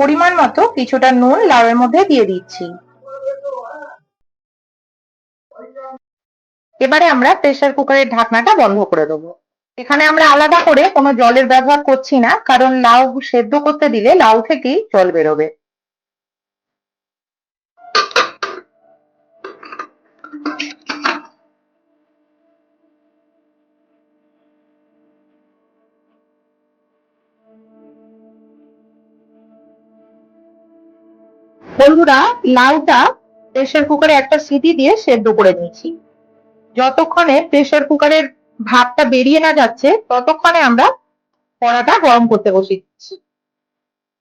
পরিমাণ মতো কিছুটা নুন লাউয়ের মধ্যে দিয়ে দিচ্ছি। এবারে আমরা প্রেসার কুকারের ঢাকনাটা বন্ধ করে দেবো। এখানে আমরা আলাদা করে কোনো জলের ব্যবহার করছি না, কারণ লাউ সেদ্ধ করতে দিলে লাউ থেকেই জল বেরোবে। বন্ধুরা লাউটা প্রেসার কুকারে একটা সিটি দিয়ে সেদ্ধ করে নিয়েছি। যতক্ষণে প্রেসার কুকারের ভাতটা বেরিয়ে না যাচ্ছে, ততক্ষণে আমরা কড়াটা গরম করতে বসিয়ে দিচ্ছি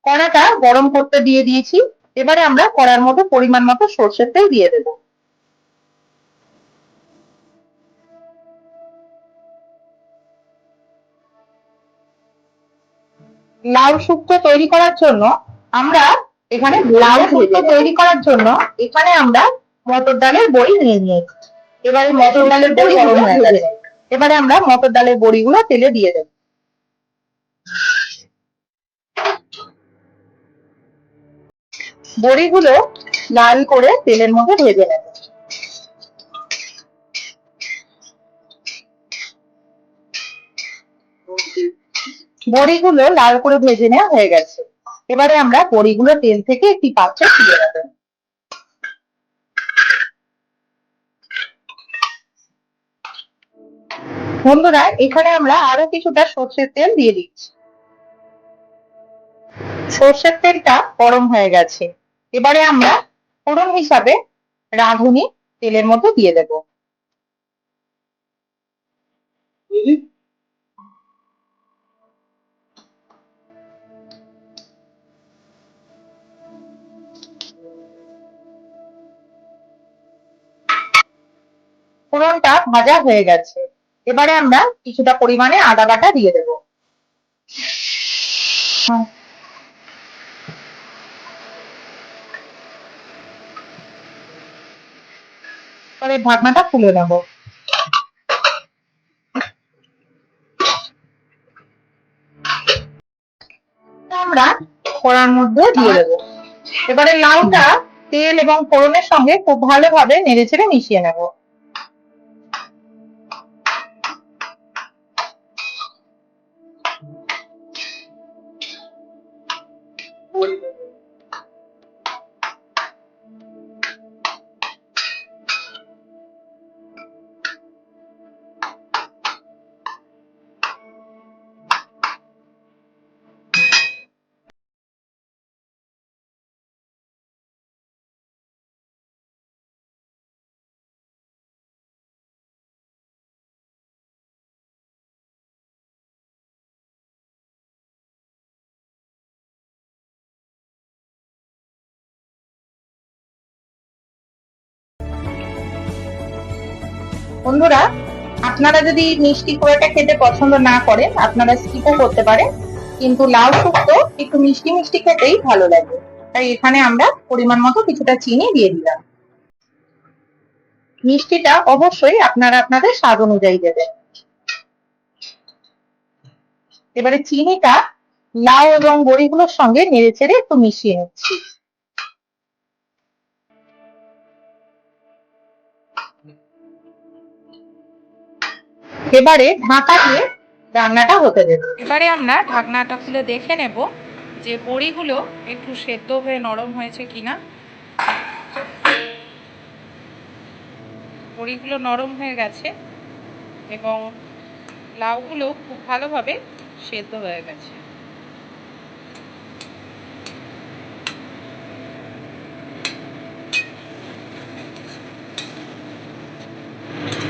কড়াটা গরম করতে দিয়ে দিয়েছি, এবারে আমরা কড়ার মতো পরিমাণ মতো সর্ষের তেল দিয়ে দেব। লাউ শুক্তো তৈরি করার জন্য আমরা এখানে লাউ শুক্তো তৈরি করার জন্য এখানে আমরা মটর ডালের বড়ি নিয়ে নিয়েছি। এবারে মটর ডালের বড়ি গরম হয়ে গেছে। এবারে আমরা মটর ডালের বড়িগুলো তেলে দিয়ে দেব। বড়িগুলো লাল করে তেলের মধ্যে ভেজে নেব। বড়িগুলো লাল করে ভেজে নেওয়া হয়ে গেছে। এবারে আমরা বড়িগুলো তেল থেকে একটি পাত্রে তুলে নেব। বন্ধুরা, এখানে আমরা আরও কিছুটা সর্ষের তেল দিয়ে দিচ্ছি। সর্ষের তেলটা গরম হয়ে গেছে। এবারে আমরা ফোড়ন হিসাবে রাঁধুনি তেলের মধ্যে দিয়ে দেব। ফোড়নটা ভাজা হয়ে গেছে। এবারে আমরা কিছুটা পরিমাণে আদা বাটা দিয়ে দেব। এবারে ঢাকনাটা খুলে নেব। আমরা কড়ার মধ্যে দিয়ে দেবো। এবারে লাউটা তেল এবং ফোড়নের সঙ্গে খুব ভালোভাবে নেড়েচেড়ে মিশিয়ে নেব। Wait. বন্ধুরা, আপনারা যদি মিষ্টি একটা খেতে পছন্দ না করেন আপনারা স্কিপও করতে পারেন কিন্তু লাউ শুক্তো একটু মিষ্টি মিষ্টি খেতেই ভালো লাগে। তাই এখানে আমরা পরিমাণ মতো কিছুটা চিনি দিয়ে দিলাম। মিষ্টিটা অবশ্যই আপনারা আপনাদের স্বাদ অনুযায়ী দেবেন। এবারে চিনিটা লাউ এবং বড়িগুলোর সঙ্গে নেড়ে চেড়ে একটু মিশিয়ে নিচ্ছি। এবারে ঢাকা দিয়ে রান্নাটা হতে দেব। এবারে আমরা ঢাকনাটা খুলে দেখে নেব যে বড়িগুলো একটু সেদ্ধ হয়ে নরম হয়েছে কিনা। বড়িগুলো নরম হয়ে গেছে এবং লাউগুলো খুব ভালোভাবে সেদ্ধ হয়ে গেছে।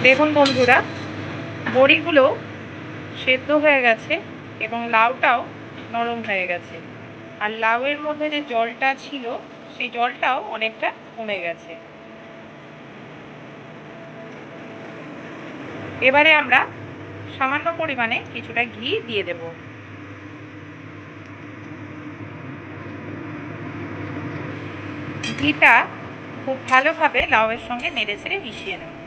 দেখুন বন্ধুরা বড়িগুলো সেদ্ধ হয়ে গেছে এবং লাউটাও নরম হয়ে গেছে। আর লাউয়ের মধ্যে যে জলটা ছিল, সেই জলটাও অনেকটা কমে গেছে। এবারে আমরা সামান্য পরিমাণে কিছুটা ঘি দিয়ে দেব। ঘিটা খুব ভালোভাবে লাউয়ের সঙ্গে নেড়ে ছেড়ে মিশিয়ে নেব।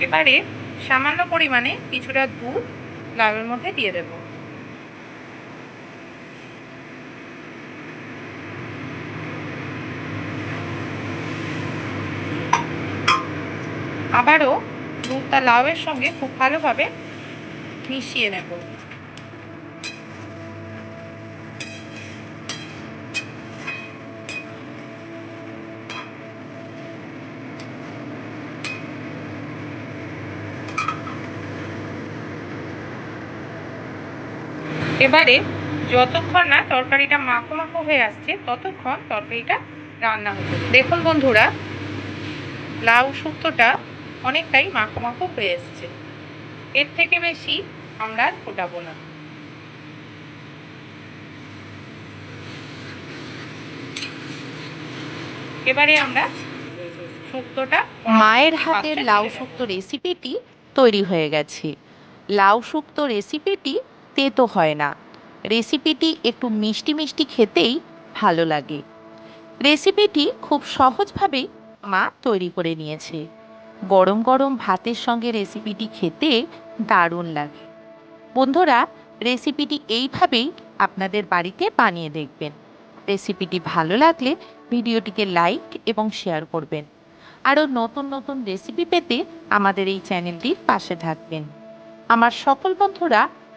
এবারে সামান্য পরিমাণে কিছুটা দুধ লাউয়ের মধ্যে দিয়ে দেব। আবারও দুধটা লাউয়ের সঙ্গে খুব ভালোভাবে মিশিয়ে নেব। এবারে যতক্ষণ না তরকারিটা মাখো মাখো হয়ে আসছে ততক্ষণ তরকারিটা রান্না হতে হবে। দেখুন বন্ধুরা লাউ শুক্তোটা অনেকটাই মাখো মাখো হয়ে এসছে এর থেকে বেশি আমরা আর ফোটাবো না এবারে আমরা শুক্তোটা মায়ের হাতের লাউ। শুক্তো রেসিপিটি তৈরি হয়ে গেছে লাউ শুক্তো রেসিপিটি তেতো হয় না। রেসিপিটি একটু মিষ্টি মিষ্টি খেতেই ভালো লাগে। রেসিপিটি খুব সহজভাবেই মা তৈরি করে নিয়েছে। গরম গরম ভাতের সঙ্গে রেসিপিটি খেতে দারুণ লাগে। বন্ধুরা, রেসিপিটি এইভাবেই আপনাদের বাড়িতে বানিয়ে দেখবেন। রেসিপিটি ভালো লাগলে ভিডিওটিকে লাইক এবং শেয়ার করবেন। আরও নতুন নতুন রেসিপি পেতে আমাদের এই চ্যানেলটির পাশে থাকবেন। আমার সকল বন্ধুরা